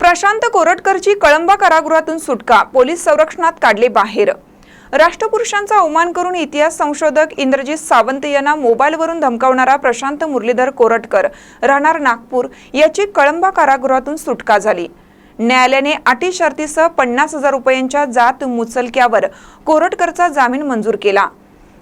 प्रशांत कोरटकरची कळंबा कारागृहातून सुटका. पोलीस संरक्षणात काढले बाहेर. राष्ट्रपुरुषांचा अवमान करून इतिहास संशोधक इंद्रजित सावंत यांना मोबाईलवरून धमकावणारा प्रशांत मुरलीधर कोरटकर राहणार नागपूर याची कळंबा कारागृहातून सुटका झाली. न्यायालयाने अटी शर्तीसह पन्नास हजार रुपयांच्या जात मुचलक्यावर कोरटकरचा जामीन मंजूर केला.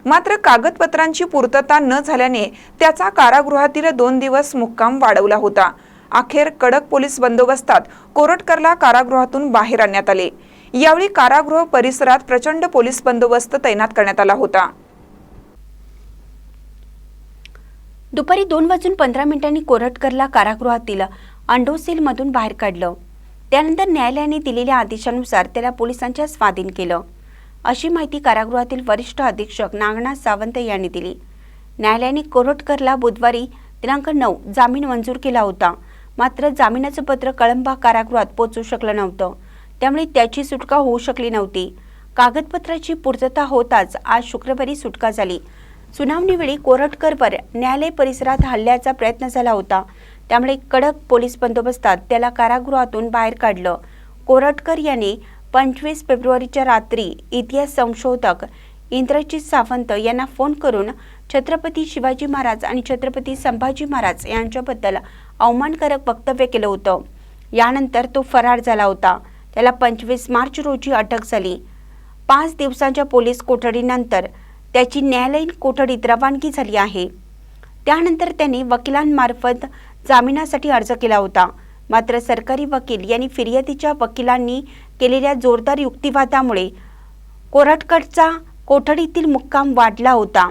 मात्र कागदपत्रांची पूर्तता न झाल्याने त्याचा कारागृहातील दोन दिवस मुक्काम वाढवला होता. अखेर कडक पोलीस बंदोबस्तात कोरटकरला कारागृहातून बाहेर आणण्यात आले. यावेळी कारागृह परिसरात प्रचंड पोलीस बंदोबस्त तैनात करण्यात आला होता. दुपारी दोन वाजून पंधरा मिनिटांनी कोरटकरला कारागृहातील अंडोसेलमधून बाहेर काढलं. त्यानंतर न्यायालयाने दिलेल्या आदेशानुसार त्याला पोलिसांच्या स्वाधीन केलं. अशी माहिती कारागृहातील वरिष्ठ अधीक्षक नागनाथ सावंत यांनी दिली. न्यायालयाने कोरटकरला बुधवारी दिनांक नऊ जामीन मंजूर केला होता. मात्र जामिनाचं पत्र कळंबा कारागृहात पोचू शकलं नव्हतं. त्यामुळे त्याची सुटका होऊ शकली नव्हती. कागदपत्राची पूर्तता होताच आज शुक्रवारी सुटका झाली. सुनावणीवेळी कोरटकरवर न्यायालय परिसरात हल्ल्याचा प्रयत्न झाला होता. त्यामुळे कडक पोलीस बंदोबस्तात त्याला कारागृहातून बाहेर काढलं. कोरटकर यांनी पंचवीस फेब्रुवारीच्या रात्री इतिहास संशोधक इंद्रजित सावंत यांना फोन करून छत्रपती शिवाजी महाराज आणि छत्रपती संभाजी महाराज यांच्याबद्दल अवमानकारक वक्तव्य केलं होतं. यानंतर तो फरार झाला होता. त्याला पंचवीस मार्च रोजी अटक झाली. पाच दिवसांच्या पोलीस कोठडीनंतर त्याची न्यायालयीन कोठडीत रवानगी झाली आहे. त्यानंतर त्याने वकिलांमार्फत जामिनासाठी अर्ज केला होता. मात्र सरकारी वकील यांनी फिर्यादीच्या वकिलांनी केलेल्या जोरदार युक्तिवादामुळे कोरटकडचा कोठडीतील मुक्काम वाढला होता.